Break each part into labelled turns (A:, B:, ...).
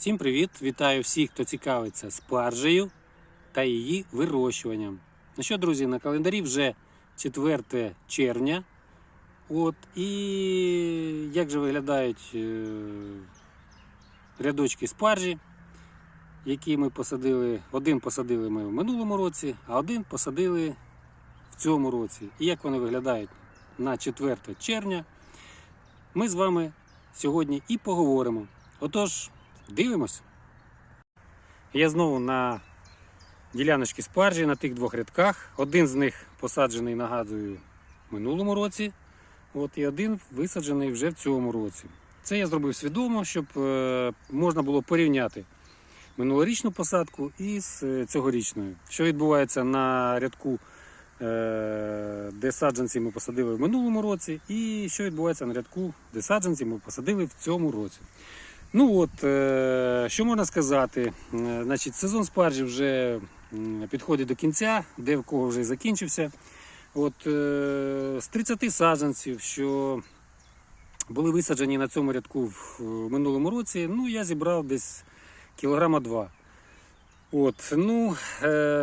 A: Всім привіт! Вітаю всіх, хто цікавиться спаржею та її вирощуванням. Ну що, друзі, на календарі вже 4 червня. От, і як же виглядають е, рядочки спаржі, які ми посадили. Один посадили ми в минулому році, а один посадили в цьому році. І як вони виглядають на 4 червня, ми з вами сьогодні і поговоримо. Отож, дивимось. Я знову на діляночці спаржі на тих двох рядках. Один з них посаджений, нагадую, в минулому році. От, і один висаджений вже в цьому році. Це я зробив свідомо, щоб е, можна було порівняти минулорічну посадку із е, цьогорічною. Що відбувається на рядку, е, де саджанці ми посадили в минулому році, і що відбувається на рядку, де саджанці ми посадили в цьому році. Ну от, е, що можна сказати? Е, Значить, сезон спаржі вже підходить до кінця, де в кого вже закінчився. От, е, з 30 саджанців, що були висаджені на цьому рядку в минулому році, ну, я зібрав десь кілограма два. От, ну,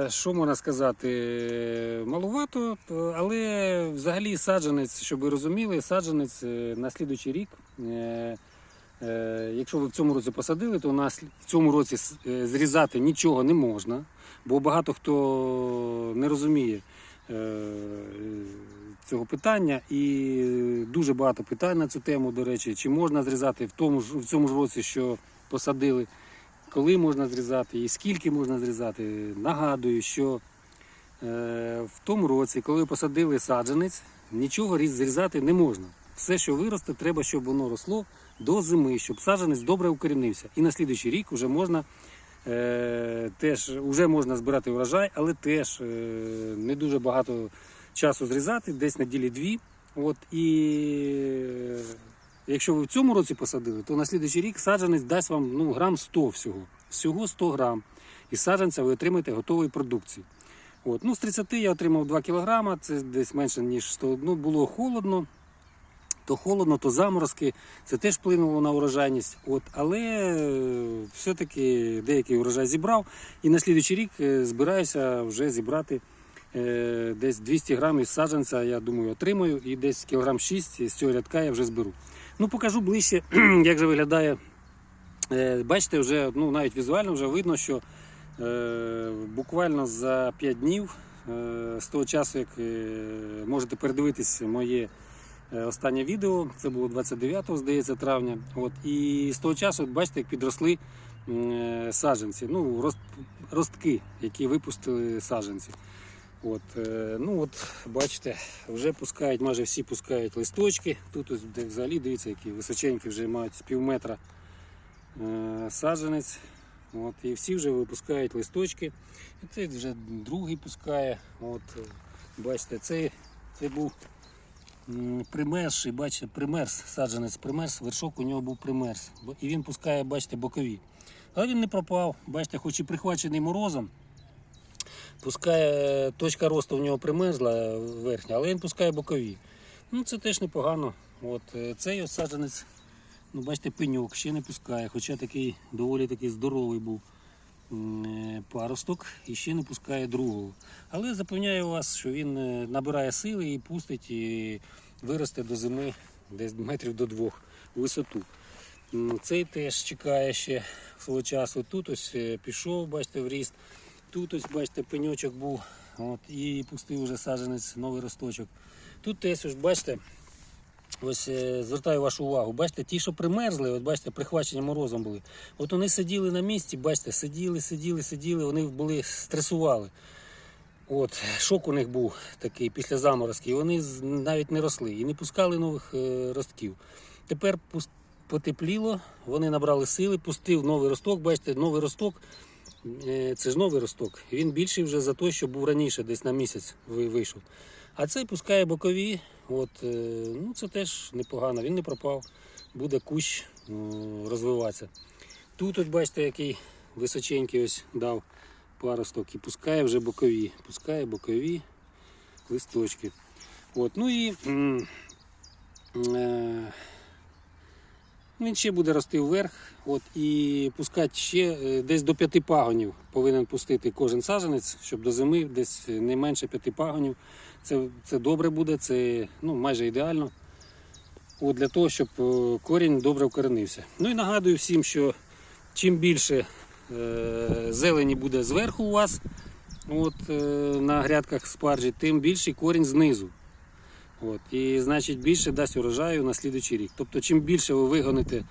A: що можна сказати, малувато, але взагалі саджанець, щоб ви розуміли, саджанець на слідуючий рік. Якщо ви в цьому році посадили, то у нас в цьому році е, зрізати нічого не можна, бо багато хто не розуміє е, цього питання і дуже багато питань на цю тему, до речі, чи можна зрізати в тому ж в цьому ж році, що посадили, коли можна зрізати і скільки можна зрізати. Нагадую, що е, в тому році, коли посадили саджанець, нічого зрізати не можна. Все, що виросте, треба, щоб воно росло до зими, щоб саджанець добре укорінився. І на слідуючий рік вже можна е, теж вже можна збирати врожай, але теж е, не дуже багато часу зрізати, десь неділі дві. От, і е, якщо ви в цьому році посадили, то на слідуючий рік саджанець дасть вам ну, грам 100 всього. Всього 100 грам. І саджанця ви отримаєте готової продукції. От, ну, з 30 я отримав 2 кг, це десь менше, ніж 100. Ну, було холодно, то холодно, то заморозки. Це теж вплинуло на урожайність. От, але е, все-таки деякий урожай зібрав. І на слідуючий рік е, збираюся вже зібрати е, десь 200 грамів саджанця, я думаю, отримаю, і десь кілограм 6 з цього рядка я вже зберу. Ну, покажу ближче, як же виглядає. Е, Бачите, вже ну, навіть візуально вже видно, що е, буквально за 5 днів е, з того часу, як можете передивитись моє останнє відео, це було 29 здається, травня. От, і з того часу, от бачите, як підросли е, саджанці, ну, рост, ростки, які випустили саджанці. От, е, ну от, бачите, вже пускають, майже всі пускають листочки. Тут ось де взагалі дивіться, які височенькі вже мають з пів метра е, саджанець. От, і всі вже випускають листочки. І цей вже другий пускає. От, е, бачите, цей, цей був м, примерзший, бачите, примерз, саджанець примерз, вершок у нього був примерз. І він пускає, бачите, бокові. Але він не пропав, бачите, хоч і прихвачений морозом. Пускає, точка росту в нього примерзла верхня, але він пускає бокові. Ну це теж непогано. От, е, цей ось саджанець, ну бачите, пеньок ще не пускає, хоча такий доволі такий здоровий був е, паросток і ще не пускає другого. Але запевняю вас, що він е, набирає сили і пустить і виросте до зими десь метрів до двох висоту. Цей теж чекає ще свого часу. Тут ось е, пішов, бачите, в ріст. Тут ось, бачите, пеньочок був. От, і пустив вже саджанець, новий росточок. Тут теж, бачите, ось е, звертаю вашу увагу. Бачите, ті, що примерзли, от бачите, прихвачені морозом були. От вони сиділи на місці, бачите, сиділи, сиділи, сиділи, вони були стресували. От, шок у них був такий після заморозки, і вони навіть не росли і не пускали нових е, ростків. Тепер потепліло, вони набрали сили, пустив новий росток. Бачите, новий росток це ж новий росток. Він більший вже за той, що був раніше, десь на місяць вийшов. А цей пускає бокові. От, е, ну це теж непогано, він не пропав. Буде кущ е, розвиватися. Тут, от бачите, який височенький ось дав паросток і пускає вже бокові. Пускає бокові листочки. От, ну і е, Він ще буде рости вверх от, і пускати ще е, десь до п'яти пагонів повинен пустити кожен саджанець, щоб до зими десь не менше п'яти пагонів. Це, це добре буде, це ну, майже ідеально. От, для того, щоб е, корінь добре вкоренився. Ну і нагадую всім, що чим більше е, зелені буде зверху у вас от, е, на грядках спаржі, тим більший корінь знизу. От, і значить більше дасть урожаю на слідуючий рік. Тобто, чим більше ви вигоните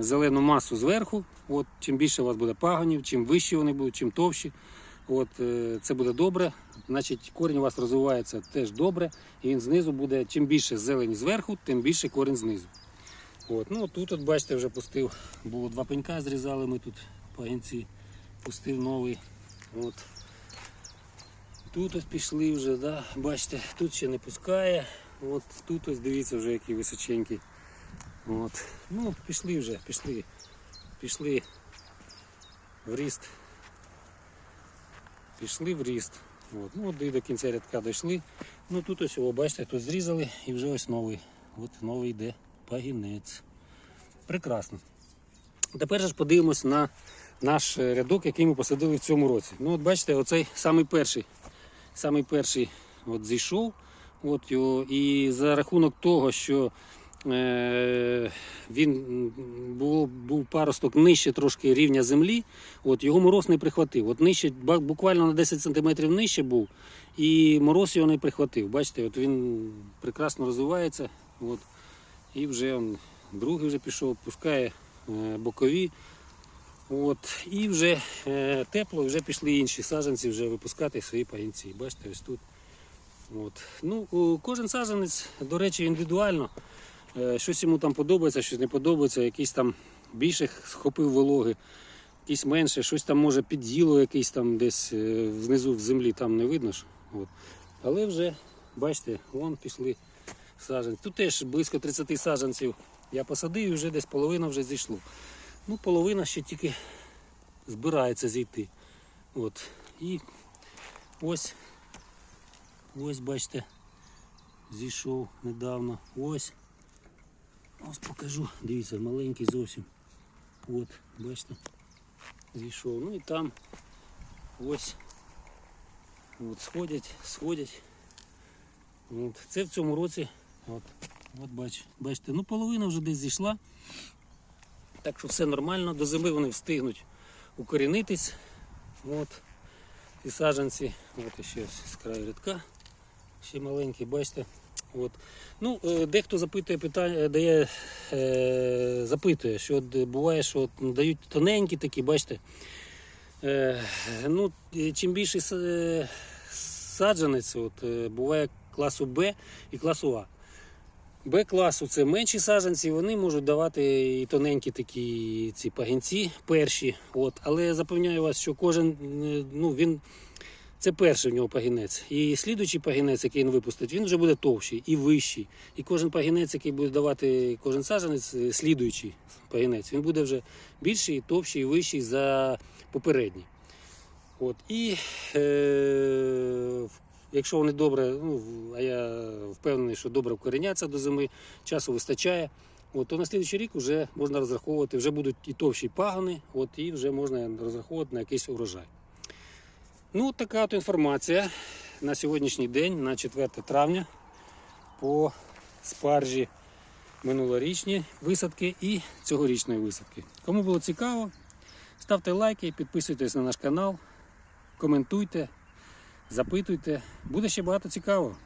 A: зелену масу зверху, от, чим більше у вас буде пагонів, чим вищі вони будуть, чим товщі. От, е, це буде добре. Значить, корінь у вас розвивається теж добре. І він знизу буде, чим більше зелені зверху, тим більше корінь знизу. От, ну, тут, от, бачите, вже пустив. Було два пенька, зрізали ми тут пагінці, пустив новий. От. Тут ось пішли вже, да? бачите, тут ще не пускає. От тут ось дивіться вже який височенький. От. Ну, пішли вже, пішли. Пішли в ріст. Пішли в ріст. От. Ну, от і до кінця рядка дійшли. Ну тут ось його, бачите, тут зрізали і вже ось новий. От новий йде пагінець. Прекрасно. Тепер ж подивимось на наш рядок, який ми посадили в цьому році. Ну, от бачите, оцей самий перший, самий перший от зійшов. От його, і за рахунок того, що е, він був, був паросток нижче трошки рівня землі, от його мороз не прихватив. От нижче, буквально на 10 см нижче був, і мороз його не прихватив. Бачите, от він прекрасно розвивається. От, і вже он, другий вже пішов, пускає е, бокові. От, і вже е, тепло, вже пішли інші саджанці вже випускати свої пагінці. Бачите, ось тут. От. Ну, кожен саджанець, до речі, індивідуально. Е, щось йому там подобається, щось не подобається, якийсь там більше схопив вологи, якийсь менше, щось там може під'їло якийсь там десь е, знизу в землі, там не видно. ж. От. Але вже, бачите, вон пішли саджанці. Тут теж близько 30 саджанців я посадив і вже десь половина вже зійшло. Ну, половина ще тільки збирається зійти. От. І ось, ось бачите, зійшов недавно. Ось. Ось покажу. Дивіться, маленький зовсім. От, бачите, зійшов. Ну і там ось. От, сходять, сходять. От. Це в цьому році. От, от бач, бачите, ну половина вже десь зійшла. Так що все нормально, до зими вони встигнуть укорінитись. От. Ці саджанці, от ще з краю рядка, ще маленький, бачите. От. Ну, е, дехто запитує питання, дає, е, запитує, що от буває, що от дають тоненькі такі, бачите. Е, ну, чим більший с- е, саджанець, от, е, буває класу Б і класу А. Б-класу це менші саджанці, вони можуть давати і тоненькі такі ці пагінці перші. От. Але запевняю вас, що кожен е, ну, він, це перший в нього пагінець. І слідуючий пагінець, який він випустить, він вже буде товщий і вищий. І кожен пагінець, який буде давати кожен саджанець, е, слідуючий пагінець, він буде вже більший, товщий і вищий за попередній. От. І е, якщо вони добре, ну, а я впевнений, що добре вкореняться до зими, часу вистачає, от, то на слідуючий рік вже можна розраховувати, вже будуть і товщі пагони, от, і вже можна розраховувати на якийсь урожай. Ну, така от інформація на сьогоднішній день, на 4 травня, по спаржі минулорічні висадки і цьогорічної висадки. Кому було цікаво, ставте лайки, підписуйтесь на наш канал, коментуйте, запитуйте. Буде ще багато цікавого.